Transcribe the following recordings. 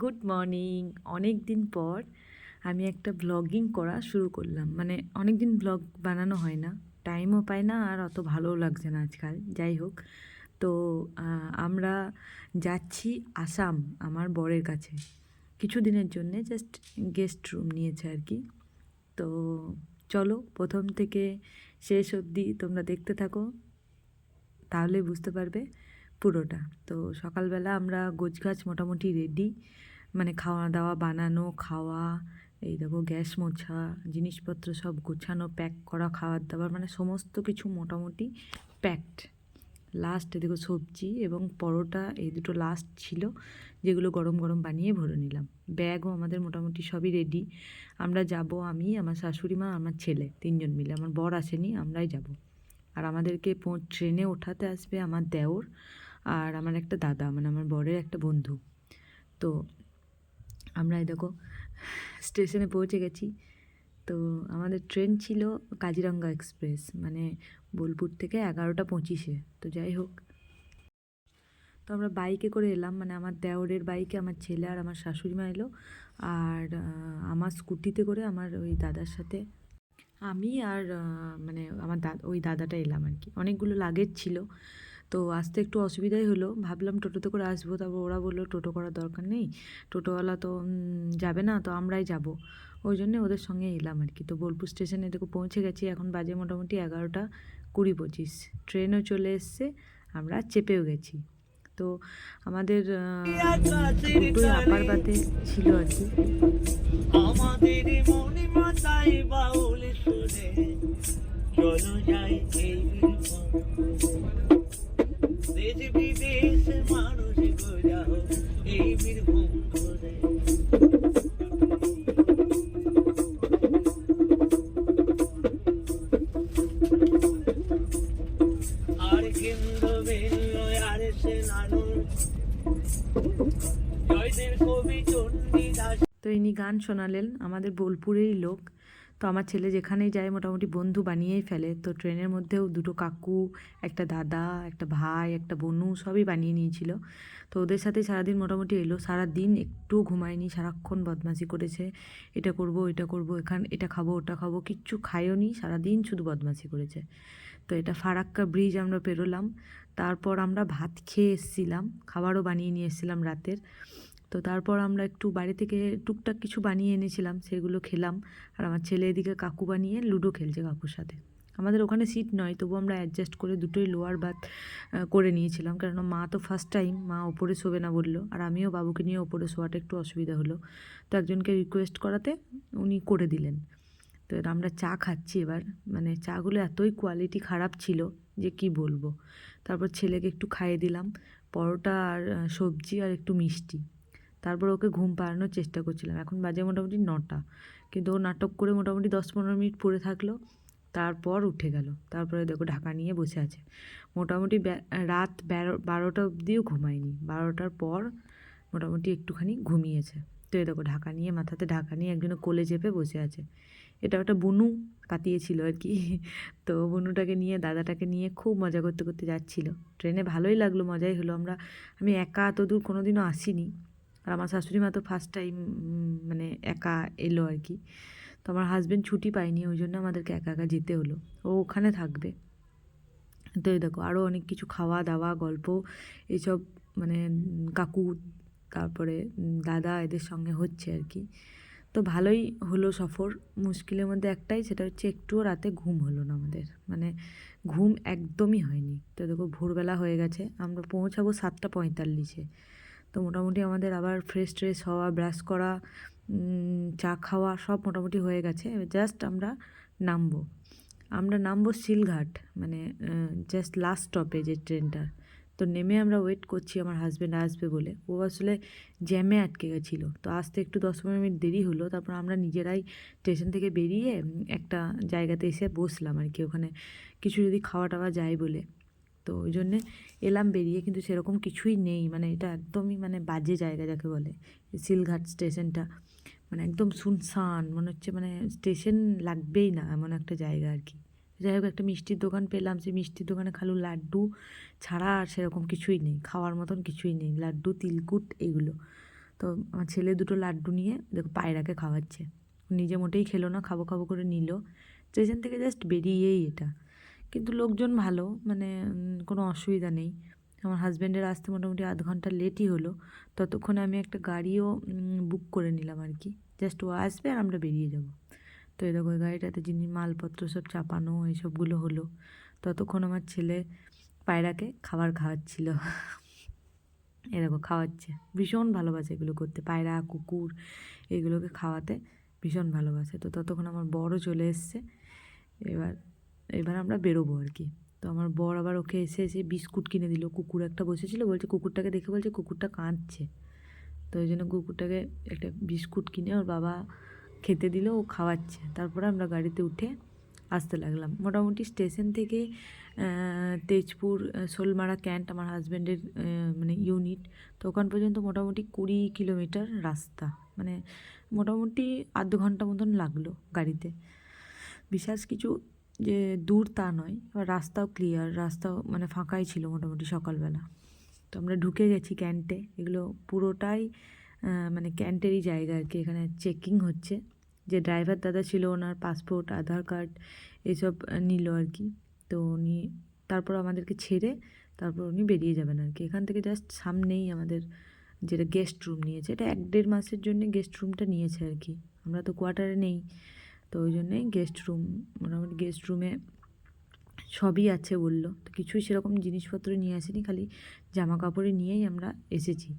Good morning অনেক দিন পর আমি একটা ব্লগিং করা শুরু করলাম। মানে অনেক দিন ব্লগ বানানো হয় না। টাইমও পাই না আর অত ভালোও লাগছে না আজকাল। যাই হোক, তো আমরা যাচ্ছি আসাম আমার বরের কাছে। কিছু দিনের জন্যে জাস্ট গেস্ট রুম নিয়েছে আর কি। তো, চলো প্রথম থেকে শেষ অবধি তোমরা দেখতে থাকো। তাহলে বুঝতে পারবে পুরোটা। তো সকালবেলা আমরা গোছগাছ মোটামুটি রেডি মানে খাওয়া দাওয়া বানানো, খাওয়া, এই দেখো গ্যাস মোছা, জিনিসপত্র সব গোছানো প্যাক করা খাওয়ার দাবার মানে সমস্ত কিছু মোটামুটি প্যাকড লাস্ট দেখো সবজি এবং পরোটা, এই দুটো লাস্ট ছিল, যেগুলো গরম গরম বানিয়ে ভরে নিলাম। ব্যাগও আমাদের মোটামুটি সবই রেডি আমরা যাব আমি, আমার শাশুড়ি মা, আমার ছেলে তিনজন মিলে। আমার বর আসেনি, আমরাই যাব। আর আমাদেরকে ট্রেনে ওঠাতে আসবে আমার দেওর। আর আমার একটা দাদা মানে আমার বরের একটা বন্ধু। তো আমরা এই দেখো, স্টেশনে পৌঁছে গেছি। তো আমাদের ট্রেন ছিল কাজিরাঙ্গা এক্সপ্রেস মানে বোলপুর থেকে এগারোটা পঁচিশে। তো যাই হোক। তো আমরা বাইকে করে এলাম মানে আমার দেওরের বাইকে, আমার ছেলে আর আমার শাশুড়ি মা এলো। আর আমার স্কুটিতে করে আমার ওই দাদার সাথে আমি আর মানে আমার দাদা ওই দাদাটা এলাম আর কি। অনেকগুলো লাগেজ ছিল। তো আসতে একটু অসুবিধাই হলো। ভাবলাম টোটোতে করে আসব, তারপর ওরা বলল টোটো করার দরকার নেই। টোটোওয়ালা তো যাবে না, তো আমরাই যাব। ওই জন্যে ওদের সঙ্গে এলাম আর কি। তো বোলপুর স্টেশনে দেখো পৌঁছে গেছি, এখন বাজে মোটামুটি এগারোটা কুড়ি পঁচিশ। ট্রেনও চলে এসছে, আমরা চেপেও গেছি। তো আমাদের দুটোই ছিল আর কি। আমাদের মনে মাথায় বাউল শুনে চলো যাই এই ইনি গান শোনালেন, আমাদের বোলপুরেরই লোক। তো আমার ছেলে যেখানেই যায় মোটামুটি বন্ধু বানিয়েই ফেলে। তো ট্রেনের মধ্যেও দুটো কাকু, একটা দাদা, একটা ভাই, একটা বোনু সবই বানিয়ে নিয়েছিল। তো ওদের সাথে সারাদিন মোটামুটি এলো। সারা দিন একটু ঘুমায়নি, সারাক্ষণ বদমাশি করেছে। এটা করব এটা করব, এখান, এটা খাব, ওটা খাব, কিচ্ছু খায়ও নি সারাদিন শুধু বদমাশি করেছে। তো এটা ফারাক্কা ব্রিজ আমরা পেরোলাম। তারপর আমরা ভাত খেয়ে এসেছিলাম, খাবারও বানিয়ে নিয়ে এসেছিলাম রাতের। তো তারপর আমরা একটু বাড়ি থেকে টুকটাক কিছু বানিয়ে এনেছিলাম, সেগুলো খেলাম। আর আমার ছেলে এদিকে কাকু বানিয়ে লুডো খেলছে কাকুর সাথে। আমাদের ওখানে সিট নয় তবু আমরা অ্যাডজাস্ট করে দুটোই লোয়ার বাথ করে নিয়েছিলাম। কারণ মা তো ফার্স্ট টাইম মা ওপরে শোবে না বলল। আর আমিও বাবুকে নিয়ে ওপরে শোয়াটা একটু অসুবিধা হলো। তো একজনকে রিকোয়েস্ট করাতে উনি করে দিলেন। তো আমরা চা খাচ্ছি এবার। মানে চাগুলো এতই কোয়ালিটি খারাপ ছিল যে কি বলব? তারপর ছেলেকে একটু খাইয়ে দিলাম। পরোটা আর সবজি আর একটু মিষ্টি। তারপর ওকে ঘুম পাড়ানোর চেষ্টা করছিলাম। এখন বাজে মোটামুটি নটা। কিন্তু ও নাটক করে মোটামুটি দশ পনেরো মিনিট পড়ে থাকল, তারপর উঠে গেল। তারপরে দেখো ঢাকা নিয়ে বসে আছে। মোটামুটি রাত বারো, বারোটা অবধিও ঘুমায়নি। বারোটার পর মোটামুটি একটুখানি ঘুমিয়েছে। তো এই দেখো ঢাকা নিয়ে মাথাতে ঢাকা নিয়ে একজনে কোলে চেপে বসে আছে। এটা একটা বুনু পাতিয়েছিল আর কি। তো বুনুটাকে নিয়ে, দাদাটাকে নিয়ে খুব মজা করতে করতে যাচ্ছিল। ট্রেনে ভালোই লাগল, মজাই হলো। আমরা, আমি একা এত দূর কোনো দিনও আসিনি। আর আমার শাশুড়ি মা তো ফার্স্ট টাইম মানে একা এলো আর কি। তো আমার হাজব্যান্ড ছুটি পায়নি, ওই জন্য আমাদেরকে একা একা যেতে হলো। ও ওখানে থাকবে। তো এই দেখো আরও অনেক কিছু খাওয়া দাওয়া, গল্প এইসব মানে কাকু, তারপরে দাদা এদের সঙ্গে হচ্ছে আর কি। তো ভালোই হলো সফর। মুশকিলের মধ্যে একটাই, সেটা হচ্ছে একটুও রাতে ঘুম হলো না আমাদের। মানে ঘুম একদমই হয়নি। তো দেখো, ভোরবেলা হয়ে গেছে। আমরা পৌঁছাবো সাতটা পঁয়তাল্লিশে। তো মোটামুটি আমাদের আবার ফ্রেশ ট্রেশ হওয়া ব্রাশ করা চা খাওয়া সব মোটামুটি হয়ে গেছে। জাস্ট আমরা নামবো। আমরা নামবো শিলঘাট মানে জাস্ট লাস্ট স্টপেজ এই ট্রেনটার তো নেমে আমরা ওয়েট করছি আমার হাজব্যান্ড আসবে বলে। ও আসলে জ্যামে আটকে গেছিল। তো আসতে একটু দশ পনেরো মিনিট দেরি হলো। তারপর আমরা নিজেরাই স্টেশন থেকে বেরিয়ে একটা জায়গাতে এসে বসলাম আর কি। ওখানে কিছু যদি খাওয়া টাওয়া যায় বলে। তো ওই জন্যে এলাম বেরিয়ে কিন্তু সেরকম কিছুই নেই। মানে এটা একদমই মানে বাজে জায়গা যাকে বলে সিলঘাট স্টেশনটা। মানে একদম শুনশান মনে হচ্ছে মানে স্টেশন লাগবেই না, এমন একটা জায়গা আর কি। যাই হোক, একটা মিষ্টির দোকান পেলাম, সেই মিষ্টির দোকানে খালু লাড্ডু ছাড়া আর সেরকম কিছুই নেই, খাওয়ার মতন কিছুই নেই, লাড্ডু, তিলকুট এগুলো। তো আমার ছেলে দুটো লাড্ডু নিয়ে দেখো পায়রাকে খাওয়াচ্ছে। নিজে মোটেই খেলো না, খাব খাব করে নিল। স্টেশন থেকে জাস্ট বেরিয়েই এটা। কিন্তু লোকজন ভালো মানে কোনো অসুবিধা নেই। আমার হাজব্যান্ডের আসতে মোটামুটি আধ ঘণ্টা লেটই হলো। ততক্ষণে আমি একটা গাড়িও বুক করে নিলাম আর কি। জাস্ট ও আসবে আর আমরা বেরিয়ে যাব। তো দেখো ওই গাড়িটাতে যিনি মালপত্র সব চাপানো এইসবগুলো হলো। ততক্ষণ আমার ছেলে পায়রাকে খাবার খাওয়াচ্ছিল। এ দেখো খাওয়াচ্ছে। ভীষণ ভালোবাসে এগুলো করতে। পায়রা, কুকুর, এগুলোকে খাওয়াতে ভীষণ ভালোবাসে। তো ততক্ষণ আমার বড় চলে এসছে। এবার এবার আমরা বেরোবো আর কি। তো আমার বর আবার ওকে এসে এসে বিস্কুট কিনে দিল। কুকুর একটা বসেছিল, বলছে কুকুরটাকে দেখে বলছে কুকুরটা কাঁদছে। তো ওই জন্য কুকুরটাকে একটা বিস্কুট কিনে ওর বাবা খেতে দিল, ও খাওয়াচ্ছে। তারপরে আমরা গাড়িতে উঠে আসতে লাগলাম। মোটামুটি স্টেশন থেকে তেজপুর শোলমারা ক্যান্ট আমার হাজব্যান্ডের মানে ইউনিট। তো ওখান পর্যন্ত মোটামুটি কুড়ি কিলোমিটার রাস্তা। মানে মোটামুটি আধ ঘণ্টা মতন লাগল গাড়িতে। বিশেষ কিছু যে দূর তা নয় আর রাস্তাও ক্লিয়ার রাস্তাও মানে ফাঁকাই ছিল মোটামুটি সকালবেলা। তো আমরা ঢুকে গেছি ক্যান্টে, এগুলো পুরোটাই মানে ক্যান্টেরই জায়গা আর কি, এখানে চেকিং হচ্ছে। যে ড্রাইভার দাদা ছিল ওনার পাসপোর্ট আধার কার্ড এসব নিল আর কি। তো উনি, তারপর আমাদেরকে ছেড়ে তারপর উনি বেরিয়ে যাবেন আর কি। এখান থেকে জাস্ট সামনেই আমাদের যেটা গেস্ট রুম নিয়েছে, এটা এক দেড় মাসের জন্য গেস্ট রুমটা নিয়েছে আর কি। আমরা তো কোয়ার্টারে নেই। তো ওই জন্যেই গেস্ট রুম মোটামুটি গেস্ট রুমে সবই আছে বলল। তো কিছুই সেরকম জিনিসপত্র নিয়ে আসেনি, খালি জামা কাপড়ে নিয়েই আমরা এসেছি।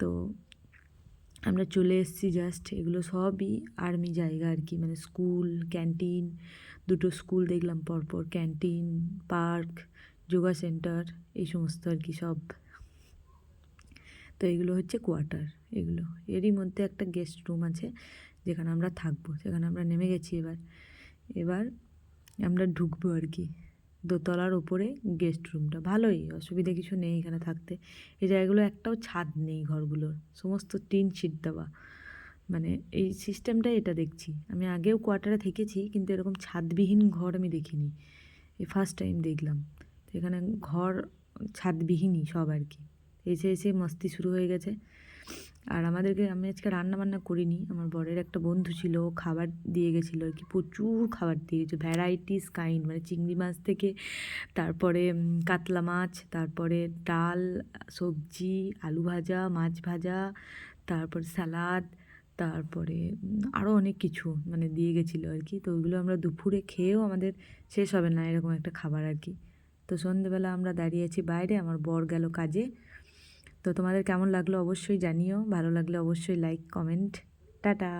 তো আমরা চলে এসেছি জাস্ট এগুলো সবই আর্মি জায়গা আর কি মানে স্কুল ক্যান্টিন দুটো স্কুল দেখলাম পরপর ক্যান্টিন পার্ক যোগা সেন্টার এই সমস্ত আর কি সব। তো এগুলো হচ্ছে কোয়ার্টার এগুলো। এরই মধ্যে একটা গেস্ট রুম আছে যেখানে আমরা থাকব, সেখানে আমরা নেমে গেছি এবার। এবার আমরা ঢুকবো আর কি, দোতলার ওপরে গেস্ট রুমটা ভালোই, অসুবিধা কিছু নেই এখানে থাকতে। এই জায়গাগুলো একটাও ছাদ নেই ঘরগুলোর, সমস্ত টিন শিট দেওয়া। মানে এই সিস্টেমটাই এটা দেখছি। আমি আগেও কোয়ার্টারে থেকেছি, কিন্তু এরকম ছাদবিহীন ঘর আমি দেখিনি। এই ফার্স্ট টাইম দেখলাম। এখানে ঘর ছাদবিহীনই সব আর কি। এসে এসে মস্তি শুরু হয়ে গেছে। আর আমাদেরকে, আমি আজকে রান্না বান্না করিনি। আমার বরের একটা বন্ধু ছিল খাবার দিয়ে গেছিল আর কি, প্রচুর খাবার দিয়ে গেছে ভ্যারাইটিস কাইন্ড মানে চিংড়ি মাছ থেকে, তারপরে কাতলা মাছ, তারপরে ডাল, সবজি, আলু ভাজা, মাছ ভাজা, তারপর স্যালাড তারপরে আরও অনেক কিছু মানে দিয়ে গেছিল আর কি। তো ওইগুলো আমরা দুপুরে খেয়েও আমাদের শেষ হবে না, এরকম একটা খাবার আর কি। তো সন্ধেবেলা আমরা দাঁড়িয়ে আছি বাইরে, আমার বর গেল কাজে। তো তোমাদের কেমন লাগল অবশ্যই জানিও ভালো লাগলে অবশ্যই লাইক কমেন্ট টাটা!